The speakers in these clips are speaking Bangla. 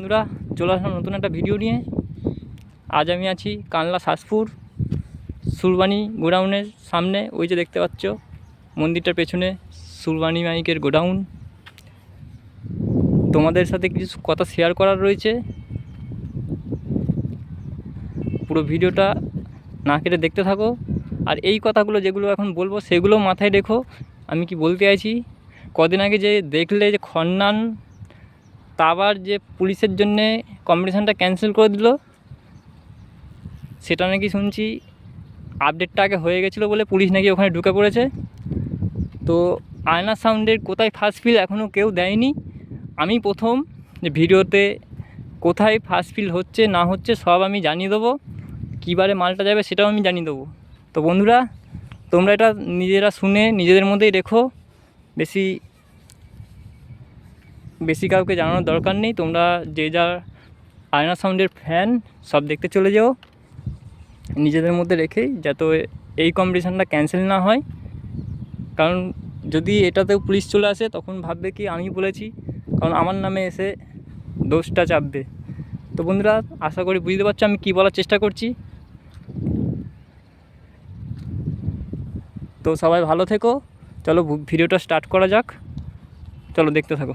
বন্ধুরা, চলে আসলাম নতুন একটা ভিডিও নিয়ে। আজ আমি আছি কানলা শাসপুর সুরবানি গোডাউনের সামনে। ওই যে দেখতে পাচ্ছ, মন্দিরটার পেছনে সুরবানি মাইকের গোডাউন। তোমাদের সাথে কিছু কথা শেয়ার করার রয়েছে। পুরো ভিডিওটা না কেটে দেখতে থাকো। আর এই কথাগুলো যেগুলো এখন বলব, সেগুলো মাথায় রেখো। আমি কি বলতে চাইছি, কদিন আগে যে দেখলে যে খন্নান তা আবার যে পুলিশের জন্যে কম্পিটিশানটা ক্যান্সেল করে দিল, সেটা নাকি শুনছি আপডেটটা আগে হয়ে গেছিল বলে পুলিশ নাকি ওখানে ঢুকে পড়েছে। তো আয়না সাউন্ডের কোথায় ফার্স্ট ফিল এখনও কেউ দেয়নি। আমি প্রথম যে ভিডিওতে কোথায় ফার্স্ট ফিল হচ্ছে, না হচ্ছে সব আমি জানিয়ে দেবো। কীবারে মালটা যাবে সেটাও আমি জানিয়ে দেবো। তো বন্ধুরা, তোমরা এটা নিজেরা শুনে নিজেদের মধ্যেই রেখো। বেশি বেশি কাউকে জানানোর দরকার নেই। তোমরা যে যার আয়না সাউন্ডের ফ্যান সব দেখতে চলে যাও। নিজেদের মধ্যে রেখেই যাতে এই কম্পিটিশানটা ক্যান্সেল না হয়। কারণ যদি এটাতেও পুলিশ চলে আসে, তখন ভাববে কি, আমি বলেছি। কারণ আমার নামে এসে দোষটা চাপবে। তো বন্ধুরা, আশা করি বুঝতে পারছ আমি কী বলার চেষ্টা করছি। তো সবাই ভালো থেকো। চলো ভিডিওটা স্টার্ট করা যাক। চলো দেখতে থাকো।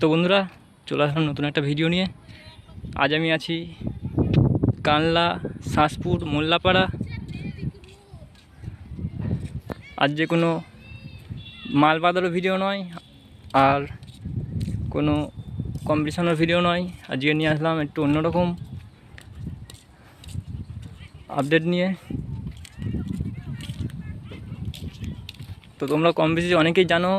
তো বন্ধুরা, চলে আসলাম নতুন একটা ভিডিও নিয়ে। আজ আমি আছি কানলা শাঁসপুর মোল্লাপাড়া। আর যে কোনো মাল বাঁধারও ভিডিও নয়, আর কোনো কম্পিটিশনের ভিডিও নয়। আজকে নিয়ে আসলাম একটু অন্যরকম আপডেট নিয়ে। তো তোমরা কম বেশি অনেকেই জানো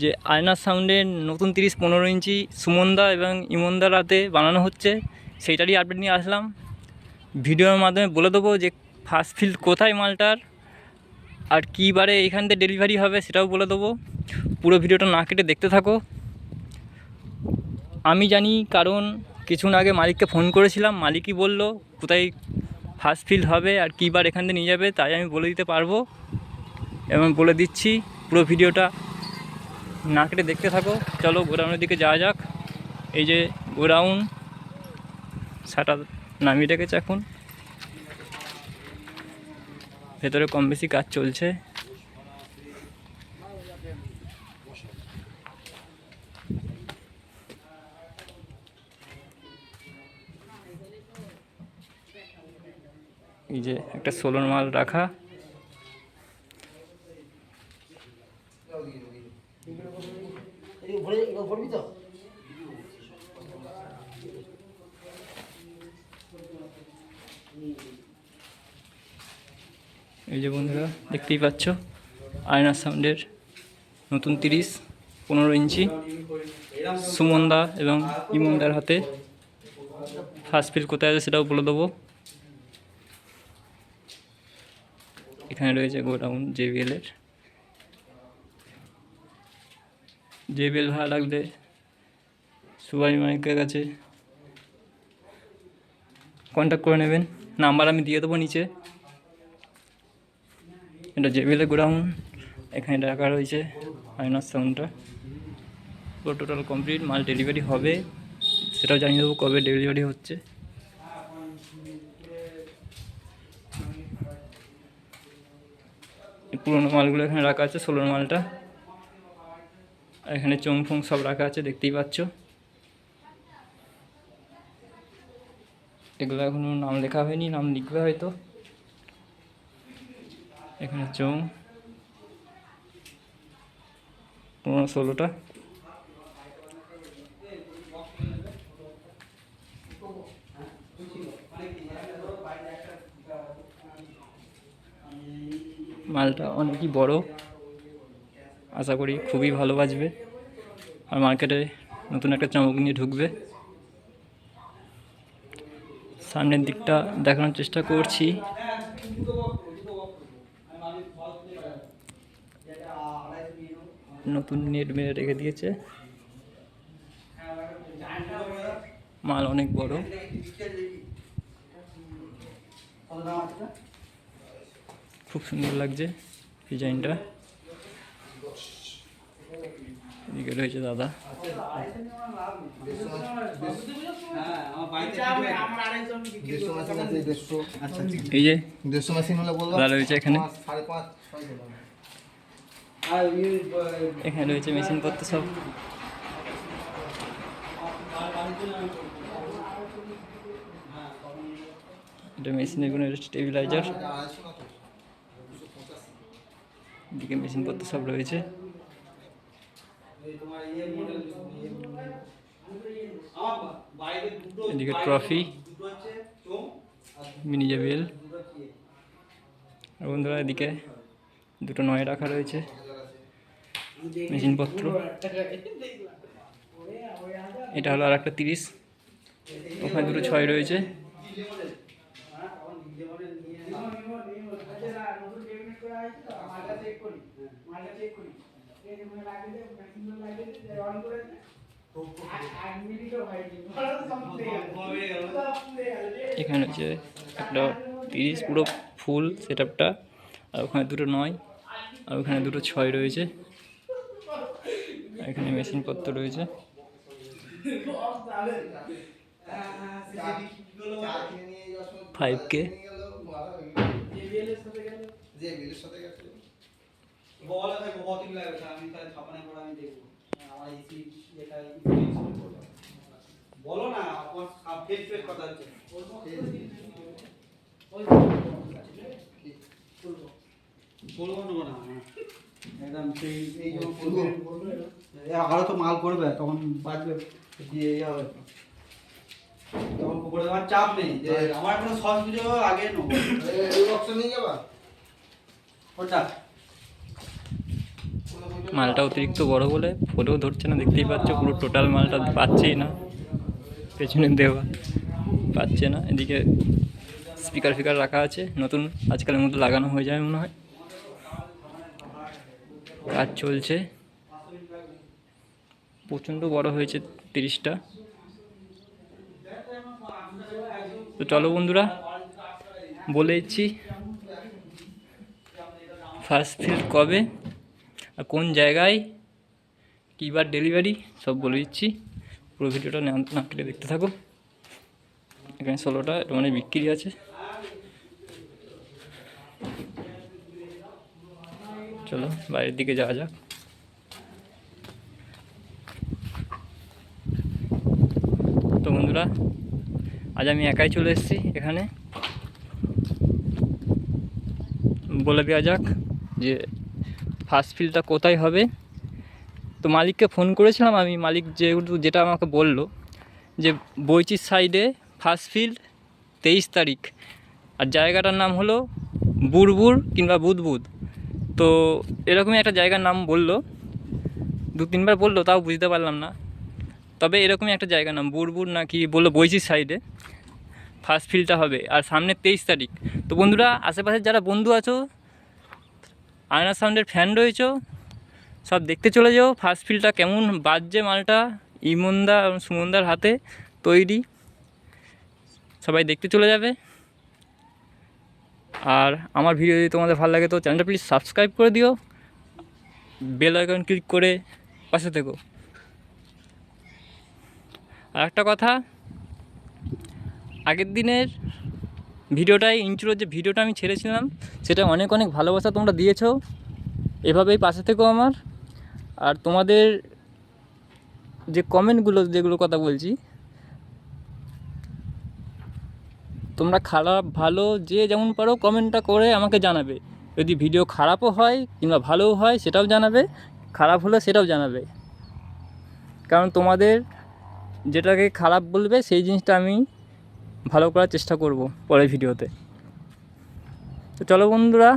যে আয়নার সাউন্ডের নতুন তিরিশ পনেরো ইঞ্চি সুমনদা এবং ইমনদার রাতে বানানো হচ্ছে, সেইটারই আপডেট নিয়ে আসলাম। ভিডিওর মাধ্যমে বলে দেবো যে ফার্স্ট ফিল্ড কোথায় মালটার, আর কী বারে এইখান থেকে ডেলিভারি হবে সেটাও বলে দেবো। পুরো ভিডিওটা না কেটে দেখতে থাকো। আমি জানি কারণ কিছুক্ষণ আগে মালিককে ফোন করেছিলাম, মালিকই বলল কোথায় ফার্স্ট ফিল্ড হবে আর কী বার এখান থেকে নিয়ে যাবে, তাই আমি বলে দিতে পারব। এবং বলে দিচ্ছি পুরো ভিডিওটা। না কেটে দেখতে থাকো। চলো গোডাউনের দিকে যাওয়া যাক। এই যে গোডাউন, সাটা নামিয়ে রেখেছে এখন। ভেতরে কম বেশি কাজ চলছে। এই যে একটা সোলোর মাল রাখা এগুলো ভরে এগুলো ভরবি তো এই যে বন্ধুরা, দেখতেই পাচ্ছ? আয়না সাউন্ডের নতুন তিরিশ, পনেরো ইঞ্চি সুমনদা এবং ইমনদার হাতে ফার্স্ট ফিল কোথায় আছে সেটাও বলে দেবো। এখানে রয়েছে গোডাউন জেবিএলের জেবিএল ভাড়া লাগলে সুবাই মানিকের কাছে। কন্ট্যাক্ট করে নেবেন। নাম্বার আমি দিয়ে দেবো নিচে। এটা জেবিএল গোডাউন, এখানে রাখা রয়েছে আয়নার সাউন্ডটা। পুরো টোটাল কমপ্লিট, মাল ডেলিভারি হবে, সেটাও জানিয়ে দেবো কবে ডেলিভারি হচ্ছে। পুরোনো মালগুলো এখানে রাখা আছে, ষোলোর মালটা। এখানে চোং ফোং সব রাখা আছে, দেখতেই পাচ্ছ। এগুলো এখনও নাম লেখা হয়নি, নাম লিখবে হয়তো। এখানে চোং পনেরো ষোলোটা। মালটা অনেকই বড়। আশা করি খুবই ভালো বাজবে। আর মার্কেটে নতুন একটা চমক নিয়ে ঢুকবে। সামনের দিকটা দেখানোর চেষ্টা করছি। নতুন নেট মেরে রেখে দিয়েছে। মাল অনেক বড়। খুব সুন্দর লাগছে ডিজাইনটা। এদিকে রয়েছে দাদা মেশিন আচ্ছা আচ্ছা এই যে দেড়শো মেশিন হলে বলব রয়েছে এখানে। এখানে রয়েছে মেশিনপত্র সব এটা মেশিনের কোনো স্টেবিলাইজার। এদিকে মেশিনপত্র সব রয়েছে এদিকে ট্রফি মিনি বেল আর বন্ধুরা এদিকে দুটো নয় রাখা রয়েছে। মেশিনপত্র এটা হলো আর একটা তিরিশ। ওখানে দুটো ছয় রয়েছে। এখানে হচ্ছে একটা তিরিশ পুরো ফুল সেট আপটা আর ওখানে দুটো নয় আর ওখানে দুটো ছয় রয়েছে। এখানে মেশিনপত্র রয়েছে। ফাইভ কে নিয়ে যাওয়ার সময় 5K নিয়ে গেল, মাথা ভেঙে গেল। যে বিলের সাথে বলা থাকব কতদিন লাগবে আমি তাহলে ছাপানোর পর আমি দেখব আমার ইসি এটা বলো না আমার ফেস ফেস কথা হচ্ছে আরও তো মাল করবে তখন বাঁচবে দিয়ে ইয়ে হবে তখন পুকুরে আমার চাপ নেই যে আমার কোনো সস পুজো আগে নেব এই বক্সটা নিয়ে যাবা ওটা মালটা অতিরিক্ত বড় বলে ফটোও ধরছে না, দেখতেই পাচ্ছ, পুরো টোটাল মালটা পাচ্ছেই না। পেছনে দেওয়া পাচ্ছে না, এদিকে স্পিকার ফিকার রাখা আছে, নতুন আজকালের মতো লাগানো হয়ে যায় মনে হয়। কাজ চলছে। প্রচণ্ড বড় হয়েছে তিরিশটা। তো চলো বন্ধুরা, বলে দিচ্ছি ফার্স্ট ফিল্ড কবে? আর কোন জায়গায় কীবার ডেলিভারি সব বলে দিচ্ছি। পুরো ভিডিওটা না কেটে দেখতে থাকো। এখানে ষোলোটা মানে বিক্রি আছে। চলো, বাইরের দিকে যাওয়া যাক। তো বন্ধুরা, আজ আমি একাই চলে এসেছি এখানে। বলে দেওয়া যাক যে ফার্স্ট ফিলটা কোথায় হবে? তো মালিককে ফোন করেছিলাম, আমি মালিক যেহেতু, যেটা আমাকে বলল যে বইচির সাইডে ফার্স্ট ফিল্ড তেইশ তারিখ। আর জায়গাটার নাম হলো বুড়বুড় কিংবা বুদবুদ। তো এরকমই একটা জায়গার নাম বলল। দু তিনবার বলল, তাও বুঝতে পারলাম না। তবে এরকমই একটা জায়গার নাম বুড়বুর না কি বলল বইচির সাইডে ফার্স্ট ফিল্ডটা হবে। আর সামনে তেইশ তারিখ। তো বন্ধুরা আশেপাশে যারা বন্ধু আছো আয়না সাউন্ডের ফ্যান রয়েছে। সব দেখতে চলে যাও। ফার্স্ট ফিলটা কেমন বাজছে মালটা। ইমনদা এবং সুমনদার হাতে তৈরি। সবাই দেখতে চলে যাবে। আর আমার ভিডিও যদি তোমাদের ভালো লাগে তো চ্যানেলটা প্লিজ সাবস্ক্রাইব করে দিও। বেল আইকন ক্লিক করে পাশে থেকো। আর একটা কথা। আগের দিনের ভিডিওটাই ইন্ট্রোর যে ভিডিওটা আমি ছেড়েছিলাম, সেটা অনেক অনেক ভালোবাসা তোমরা দিয়েছ। এভাবেই পাশে থেকো আমার। আর তোমাদের যে কমেন্টগুলো যেগুলো কথা বলছি, তোমরা খারাপ, ভালো, যে যেমন পারো কমেন্টটা করে আমাকে জানাবে। যদি ভিডিও খারাপও হয় কিংবা ভালোও হয়, সেটাও জানাবে। খারাপ হলে সেটাও জানাবে। কারণ তোমাদের যেটাকে খারাপ বলবে, সেই জিনিসটা আমি ভালো করার চেষ্টা করব পরের ভিডিওতে। তো চলো বন্ধুরা,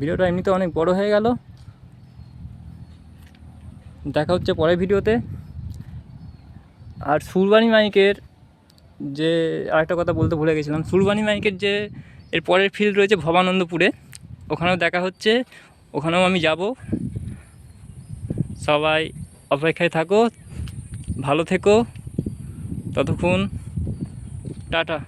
ভিডিওটা এমনিতে অনেক বড় হয়ে গেল। দেখা হচ্ছে পরের ভিডিওতে। আর সুরবানি মাইকের যে আরেকটা কথা বলতে ভুলে গেছিলাম সুরবানি মাইকের যে এর পরের ফিল্ড রয়েছে ভবানন্দপুরে, ওখানেও দেখা হচ্ছে। ওখানেও আমি যাব। সবাই অপেক্ষায় থাকো, ভালো থেকো। ততক্ষণ টাটা